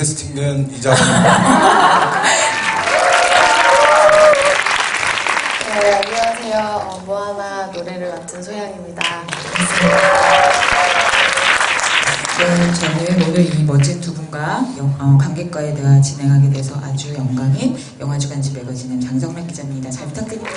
리캐스팅된 이장입니다. 네, 안녕하세요. 어, 모아나 노래를 맡은 소양입니다. 네, 저는 오늘 이 멋진 두 분과 영- 어, 관객과의 대화 진행하게 돼서 아주 영광인 영화주간지 매거진의 장성란 기자입니다. 잘 부탁드립니다.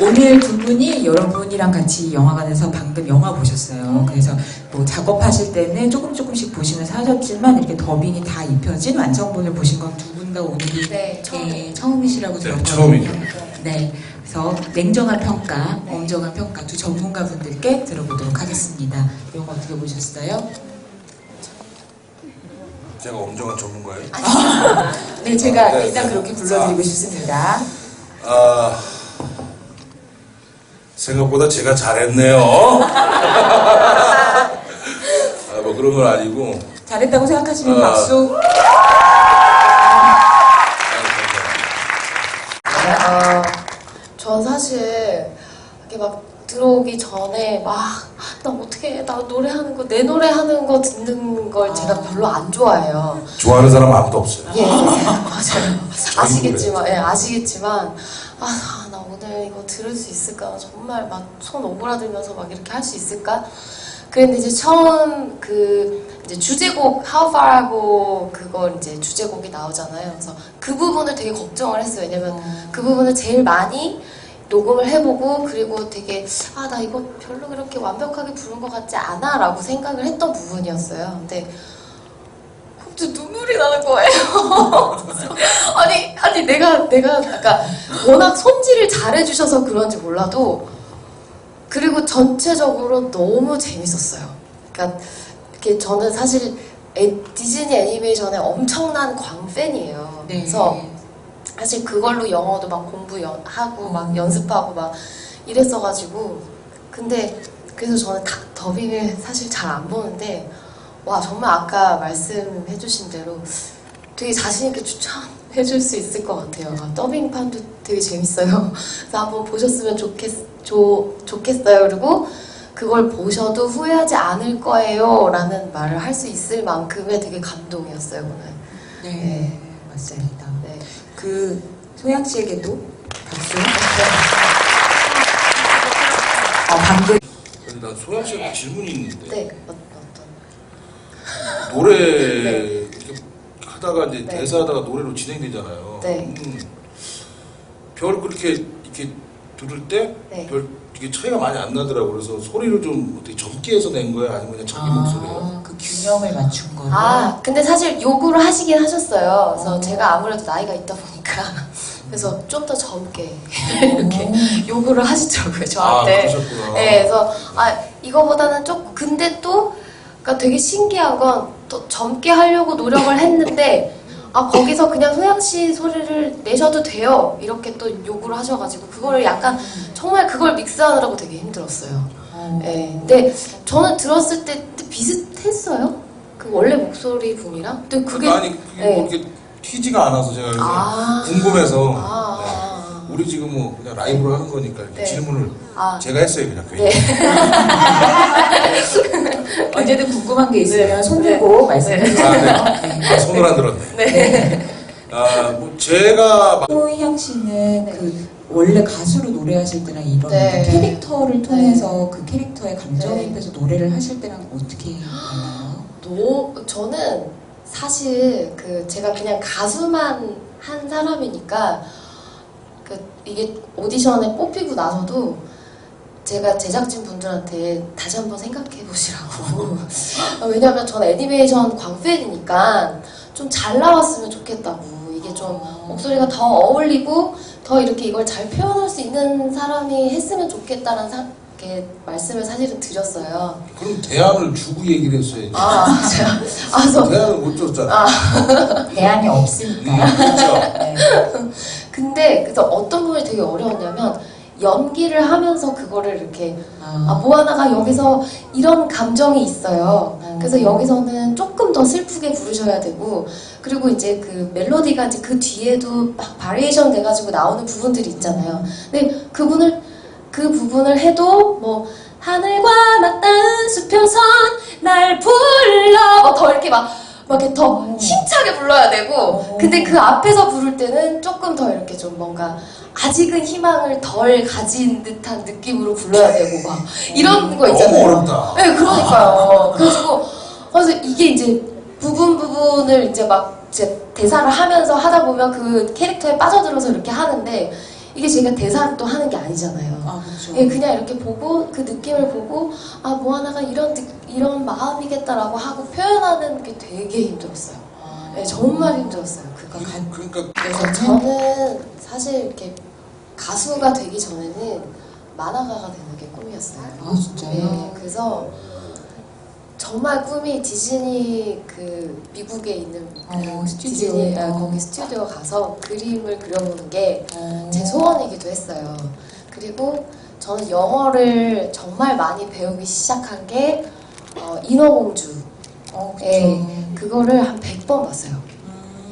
오늘 두 분이 여러분이랑 같이 영화관에서 방금 영화 보셨어요. 그래서 뭐 작업하실 때는 조금 조금씩 보시면서 하셨지만 이렇게 더빙이 다 입혀진 완성본을 보신 건 두 분 다 오늘이 네, 처음. 네, 처음이시라고 네, 들었거든요. 처음이죠. 네, 그래서 냉정한 평가, 엄정한 평가 두 전문가분들께 들어보도록 하겠습니다. 영화 어떻게 보셨어요? 제가 엄정한 전문가예요. 네, 제가 네, 일단 네. 그렇게 불러드리고 싶습니다. 아, 생각보다 제가 잘했네요. 아, 뭐 그런 건 아니고. 잘했다고 생각하시면 아. 박수. 어, 전 사실 이렇게 막 들어오기 전에 막 나 어떻게 해? 나 노래하는 거 내 노래 하는 거 듣는 걸 제가 별로 안 좋아해요. 좋아하는 사람 아무도 없어요. 예, 예, 맞아요. 아시겠지만, 예, 아시겠지만, 아, 오늘 이거 들을 수 있을까? 정말 막 손 오그라들면서 막 이렇게 할 수 있을까? 그런데 이제 처음 그 이제 주제곡 How Far 하고 그걸 이제 주제곡이 나오잖아요. 그래서 그 부분을 되게 걱정을 했어요. 왜냐면 그 부분을 제일 많이 녹음을 해보고 그리고 되게 아 나 이거 별로 그렇게 완벽하게 부른 것 같지 않아라고 생각을 했던 부분이었어요. 근데 갑자기 눈물이 나는 거예요. 아니, 아니, 내가, 내가, 아까 워낙 손질을 잘해주셔서 그런지 몰라도, 그리고 전체적으로 너무 재밌었어요. 그러니까, 이렇게 저는 사실 애- 디즈니 애니메이션의 엄청난 광팬이에요. 네. 그래서 사실 그걸로 영어도 막 공부하고 막 연습하고 막 이랬어가지고 근데 그래서 저는 다, 더빙을 사실 잘 안 보는데 와 정말 아까 말씀해주신 대로 되게 자신 있게 추천해줄 수 있을 것 같아요. 아, 더빙판도 되게 재밌어요. 그래서 한번 보셨으면 좋겠, 좋, 좋겠어요. 그리고 그걸 보셔도 후회하지 않을 거예요. 라는 말을 할 수 있을 만큼의 되게 감동이었어요, 오늘. 네, 네. 맞습니다. 네. 그 소양 씨에게도 박수. 어, 방금 근데 난 소영 씨한테 질문이 있는데. 네. 노래 이렇게 하다가 이제 네. 대사하다가 노래로 진행되잖아요. 네. 음, 별 그렇게 이렇게 들을 때 네. 별 이게 차이가 많이 안 나더라고. 그래서 소리를 좀 어떻게 젊게 해서 낸 거야, 아니면 그냥 자기 목소리예요? 그 균형을 맞춘 거예요. 아, 근데 사실 요구를 하시긴 하셨어요. 그래서 어. 제가 아무래도 나이가 있다 보니까. 그래서 좀 더 젊게 이렇게 요구를 하시더라고요, 아, 저한테. 그러셨구나. 네, 그래서 아, 이거보다는 조금, 근데 또, 그러니까 되게 신기한 건 또 젊게 하려고 노력을 했는데, 아, 거기서 그냥 소양 씨 소리를 내셔도 돼요. 이렇게 또 요구를 하셔가지고, 그거를 약간 정말 그걸 믹스하느라고 되게 힘들었어요. 어. 네, 근데 저는 들었을 때 비슷했어요. 그 원래 목소리 분이랑. 근데 그게 아니 그게 네. 뭐 이렇게 튀지가 않아서 제가 그래서 아. 궁금해서 아, 네. 아, 우리 지금 뭐 그냥 라이브로 하는 거니까 이렇게 네. 질문을 아. 제가 했어요 그냥 괜히. 네. 언제든 궁금한 게 있으면 네. 손 들고 말씀해 주세요. 아, 네. 아, 손을 안 들었네. 네. 아, 뭐 제가 막- 소희양 씨는 그 원래 가수로 노래하실 때랑 이런 네. 그 캐릭터를 통해서 그 캐릭터의 감정입해서 네. 노래를 하실 때랑 어떻게 달라요? 너, 저는 사실 그 제가 그냥 가수만 한 사람이니까 그 이게 오디션에 뽑히고 나서도 제가 제작진 분들한테 다시 한번 생각해 보시라고. 왜냐면 저는 애니메이션 광팬이니까 좀 잘 나왔으면 좋겠다고. 이게 좀 목소리가 더 어울리고 더 이렇게 이걸 잘 표현할 수 있는 사람이 했으면 좋겠다는 사, 이렇게 말씀을 사실은 드렸어요. 그럼 대안을 주고 얘기를 했어야지. 아, 제가, 아, 그래서 대안을 못 줬잖아. 대안이 음, 없으니까. 그렇죠. 네. 근데 그래서 어떤 부분이 되게 어려웠냐면 연기를 하면서 그거를 이렇게 아 아, 모아나가 여기서 이런 감정이 있어요. 음. 그래서 여기서는 조금 더 슬프게 부르셔야 되고 그리고 이제 그 멜로디가 이제 그 뒤에도 막 바리에이션 돼가지고 나오는 부분들이 있잖아요. 근데 그분을 그 부분을 해도 뭐 하늘과 맞닿은 수평선 날 불러 뭐더 이렇게 막, 막 이렇게 더 힘차게 불러야 되고, 근데 그 앞에서 부를 때는 조금 더 이렇게 좀 뭔가, 아직은 희망을 덜 가진 듯한 느낌으로 불러야 되고, 막, 이런 거 있잖아요. 너무 어렵다. 네, 그러니까요. 그래가지고, 그래서 이게 이제 부분 부분을 이제 막 이제 대사를 하면서 하다 보면 그 캐릭터에 빠져들어서 이렇게 하는데, 이게 제가 대사를 또 하는 게 아니잖아요. 아, 그렇죠. 예, 그냥 이렇게 보고 그 느낌을 보고 아 모아나가 이런 느- 이런 마음이겠다라고 하고 표현하는 게 되게 힘들었어요. 예, 정말 힘들었어요. 그거. 그러니까 그래서 저는 사실 이렇게 가수가 되기 전에는 만화가가 되는 게 꿈이었어요. 아, 진짜요? 네, 그래서 정말 꿈이 디즈니 그 미국에 있는 그 어, 스튜디오. 디즈니 아, 거기 스튜디오 가서 그림을 그려보는 게 어. 제 소원이기도 했어요. 그리고 저는 영어를 정말 많이 배우기 시작한 게 어, 인어공주. 어. 예, 그거를 한 100번 봤어요.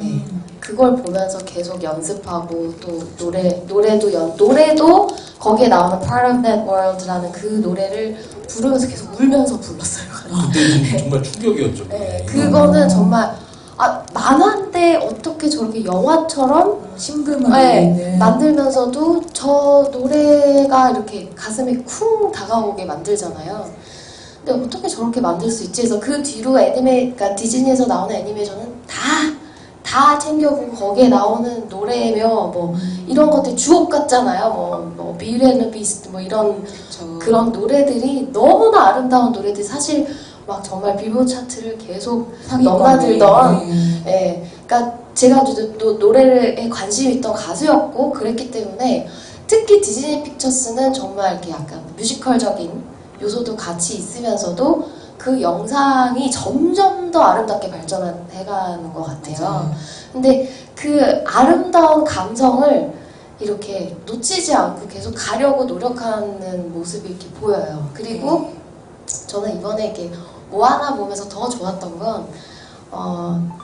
음. 그걸 보면서 계속 연습하고 또 노래 노래도 연 노래도 거기에 나오는 Part of That World라는 그 노래를 부르면서 계속 울면서 불렀어요. 그때 정말 충격이었죠. 네. 그거는 정말 아 만화인데 어떻게 저렇게 영화처럼 심금을 네, 만들면서도 저 노래가 이렇게 가슴에 쿵 다가오게 만들잖아요. 근데 어떻게 저렇게 만들 수 있지? 해서 그 뒤로 애니메, 그러니까 디즈니에서 나오는 애니메이션은 다, 다 챙겨보고 거기에 나오는 노래며 뭐 이런 것들 주옥 같잖아요. 뭐, 뭐 and the Beast 뭐 이런 그쵸. 그런 노래들이 너무나 아름다운 노래들 사실 막 정말 빌보드 차트를 계속 넘나들던 있는. 예, 그러니까 제가 또, 또 노래에 관심이 있던 가수였고 그랬기 때문에 특히 디즈니 픽처스는 정말 이렇게 약간 뮤지컬적인 요소도 같이 있으면서도 그 영상이 점점 더 아름답게 발전해가는 것 같아요. 맞아요. 근데 그 아름다운 감성을 이렇게 놓치지 않고 계속 가려고 노력하는 모습이 이렇게 보여요. 그리고 저는 이번에 이렇게 모아나 보면서 더 좋았던 건, 어,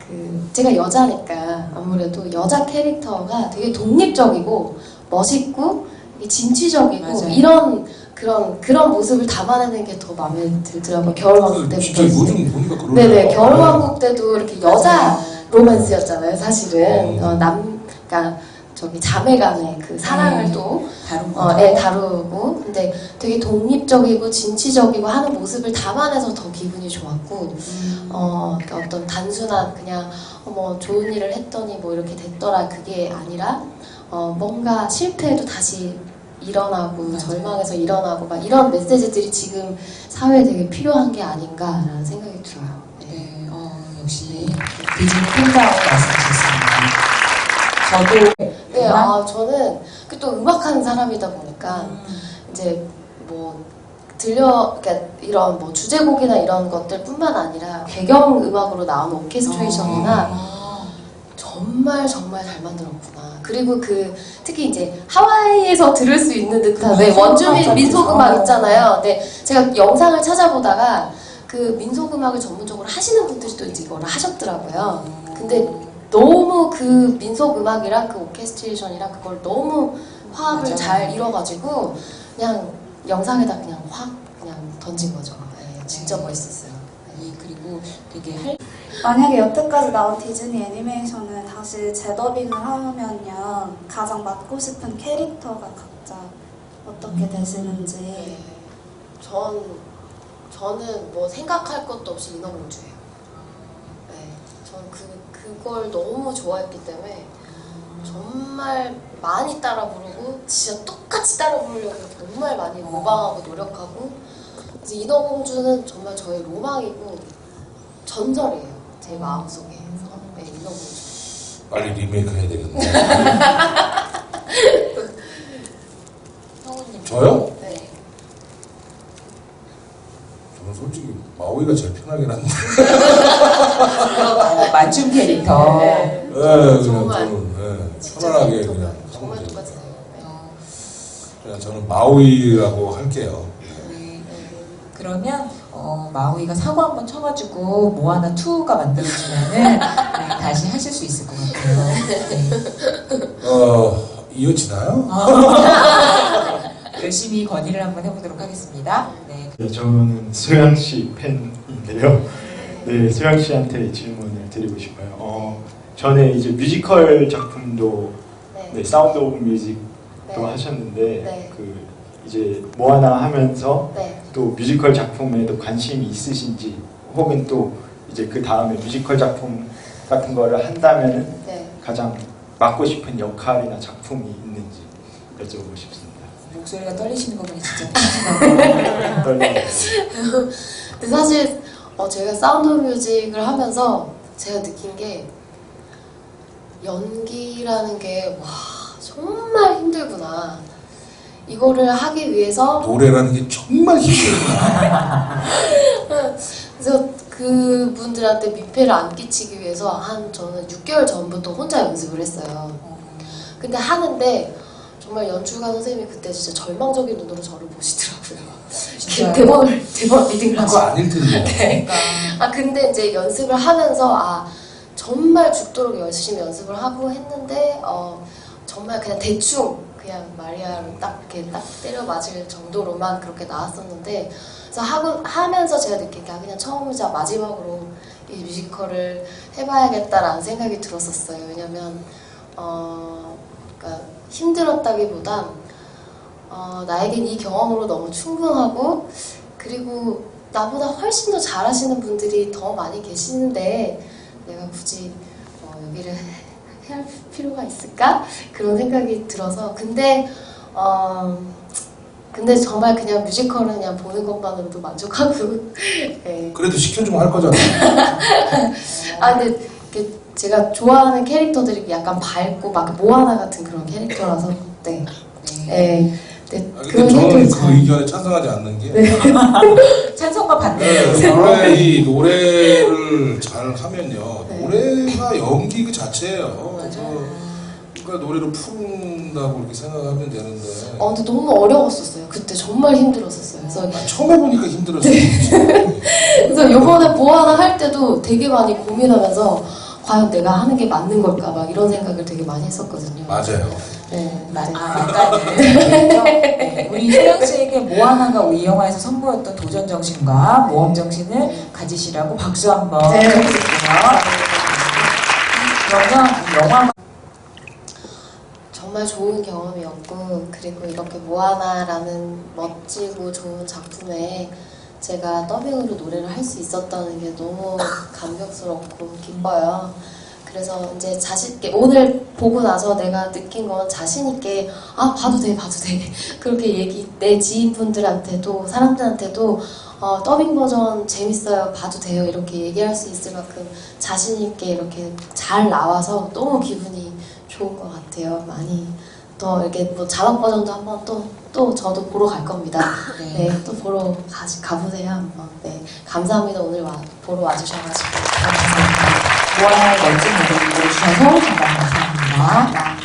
그, 제가 여자니까 아무래도 여자 캐릭터가 되게 독립적이고 멋있고 진취적이고 맞아요. 이런 그런 그런 모습을 담아내는 게 더 마음에 들더라고요. 겨울왕국 그 때부터. 진짜 요즘 보니까 그러네요. 네네 겨울왕국 때도 이렇게 여자. 로맨스였잖아요, 사실은. 어. 어, 남, 그러니까 저기 자매간의 그 사랑을 네. 또 다른 거. 어, 애 다루고, 근데 되게 독립적이고 진취적이고 하는 모습을 담아내서 더 기분이 좋았고, 음. 어, 그러니까 어떤 단순한 그냥 어머 좋은 일을 했더니 뭐 이렇게 됐더라 그게 아니라 어, 뭔가 실패해도 다시 일어나고. 절망에서 일어나고 막 이런 메시지들이 지금 사회에 되게 필요한 게 아닌가라는 생각이 들어요. 네. 네, 어, 역시 디즈니 팬다운 말씀하셨습니다. 저도 네, 아 저는 그또 음악하는 사람이다 보니까 음, 이제 뭐 들려 그러니까 이런 뭐 주제곡이나 이런 것들뿐만 아니라 배경 음악으로 나오는 오케스트레이션이나 아, 정말 정말 잘 만들었구나. 그리고 그 특히 이제 하와이에서 들을 수 있는 듯한 그왜 민속 원주민 음악 민속 같은 음악 거. 있잖아요. 근데 제가 영상을 찾아보다가 그 민속 음악을 전문적으로 하시는 분들이 또 이제 이거를 하셨더라고요. 근데 너무 그 민속 음악이랑 그 오케스트레이션이랑 그걸 너무 화합을 맞아요. 잘 이뤄가지고 그냥 영상에다 그냥 확 그냥 던진 거죠. 네, 진짜 네. 멋있었어요. 이 그리고 되게 할 만약에 여태까지 나온 디즈니 애니메이션을 다시 재더빙을 하면요 가장 맡고 싶은 캐릭터가 각자 어떻게 되시는지 네. 전 저는 뭐 생각할 것도 없이 인어공주예요. 네, 저는 그 그걸 너무 좋아했기 때문에 정말 많이 따라 부르고 진짜 똑같이 따라 부르려고 정말 많이 모방하고 노력하고 이제 인어공주는 정말 저의 로망이고 전설이에요 제 마음속에 네, 인어공주. 빨리 리메이크 해야 되겠네. 성우님 저요? 네. 저는 솔직히 마오이가 제일 편하긴 한데. 어, 맞춤 캐릭터. 네. 네, 그냥 정말. 저는 네, 진짜 편안하게 정말, 그냥 정말 똑같아요. 네. 어, 그냥 저는 마오이라고 할게요. 네. 그러면 어, 마우이가 사고 한번 쳐가지고 모아나 2가 만들어지면은 네, 다시 하실 수 있을 것 같아요. 네. 어, 이어지나요? 열심히 건의를 한번 해보도록 하겠습니다. 네. 네, 저는 소연 씨 팬인데요. 네, 소영 씨한테 질문을 드리고 싶어요. 어, 전에 이제 뮤지컬 작품도 네. 네, 사운드 오브 뮤직도 네. 하셨는데 네. 그 이제 모아나 하면서 네. 또 뮤지컬 작품에도 관심이 있으신지 혹은 또 이제 그 다음에 뮤지컬 작품 같은 거를 한다면은 네. 가장 맡고 싶은 역할이나 작품이 있는지 여쭤보고 싶습니다. 목소리가 떨리시는 거 보니 진짜. 떨리네요. 근데 사실 어, 제가 사운드 오브 뮤직을 하면서 제가 느낀 게 연기라는 게 와 정말 힘들구나. 이거를 하기 위해서 노래라는 게 정말 힘들구나. 그래서 그분들한테 민폐를 안 끼치기 위해서 한 저는 6개월 전부터 혼자 연습을 했어요. 근데 하는데 정말 연출가 선생님이 그때 진짜 절망적인 눈으로 저를 보시더라고요. 대본을 대본 리딩을 하시. 아닐 텐데. 네. 아 근데 이제 연습을 하면서 아 정말 죽도록 열심히 연습을 하고 했는데 어 정말 그냥 대충 그냥 마리아를 딱 이렇게 딱 때려 맞을 정도로만 그렇게 나왔었는데 그래서 하고 하면서 제가 느낀 게 아, 그냥 처음이자 마지막으로 이 뮤지컬을 해봐야겠다라는 생각이 들었었어요. 왜냐면 어 그러니까 힘들었다기보단 어, 나에겐 이 경험으로 너무 충분하고 그리고 나보다 훨씬 더 잘하시는 분들이 더 많이 계시는데 내가 굳이 어, 여기를 할 필요가 있을까 그런 생각이 들어서 근데 어 근데 정말 그냥 뮤지컬은 그냥 보는 것만으로도 만족하고 네. 그래도 시켜주면 할 거잖아. 아 근데 이렇게 제가 좋아하는 캐릭터들이 약간 밝고 막 모아나 같은 그런 캐릭터라서 네. 네. 네. 네. 아, 그런 근데 저는 캐릭터를 그 잘 의견에 찬성하지 않는 게 찬성과 반대. 네, 원래 이 노래를 잘 하면요 네. 노래가 연기 그 자체예요. 그러니까 노래를 푼다고 이렇게 생각하면 되는데 어, 근데 너무 어려웠었어요. 그때 정말 힘들었었어요. 그래서, 아, 처음 해보니까 힘들었어요. 네. 그래서 요번에 보아나 할 때도 되게 많이 고민하면서 과연 내가 하는 게 맞는 걸까 막 이런 생각을 되게 많이 했었거든요. 맞아요. 네, 아, 네. 맞다는 얘기죠? 네. 우리 소영 씨에게 모아나가 이 영화에서 선보였던 도전 정신과 모험 정신을 가지시라고 박수 한번 네. 쳐주세요. 정말 좋은 경험이었고 그리고 이렇게 모아나라는 멋지고 좋은 작품에 제가 더빙으로 노래를 할 수 있었다는 게 너무 감격스럽고 기뻐요. 그래서 이제 자신 있게 오늘 보고 나서 내가 느낀 건 자신 있게 아 봐도 돼 봐도 돼 그렇게 얘기 내 지인분들한테도 사람들한테도 어, 더빙 버전 재밌어요 봐도 돼요 이렇게 얘기할 수 있을 만큼 자신 있게 이렇게 잘 나와서 너무 기분이 좋은 것 같아요. 많이 더 이렇게 뭐 자막 버전도 한번 또 또 저도 보러 갈 겁니다. 네. 네, 또 보러 가, 가보세요 한번. 네, 감사합니다 오늘 와, 보러 와주셔가지고. 모아 나의 멋진 무대 보여주셔서 정말 감사합니다.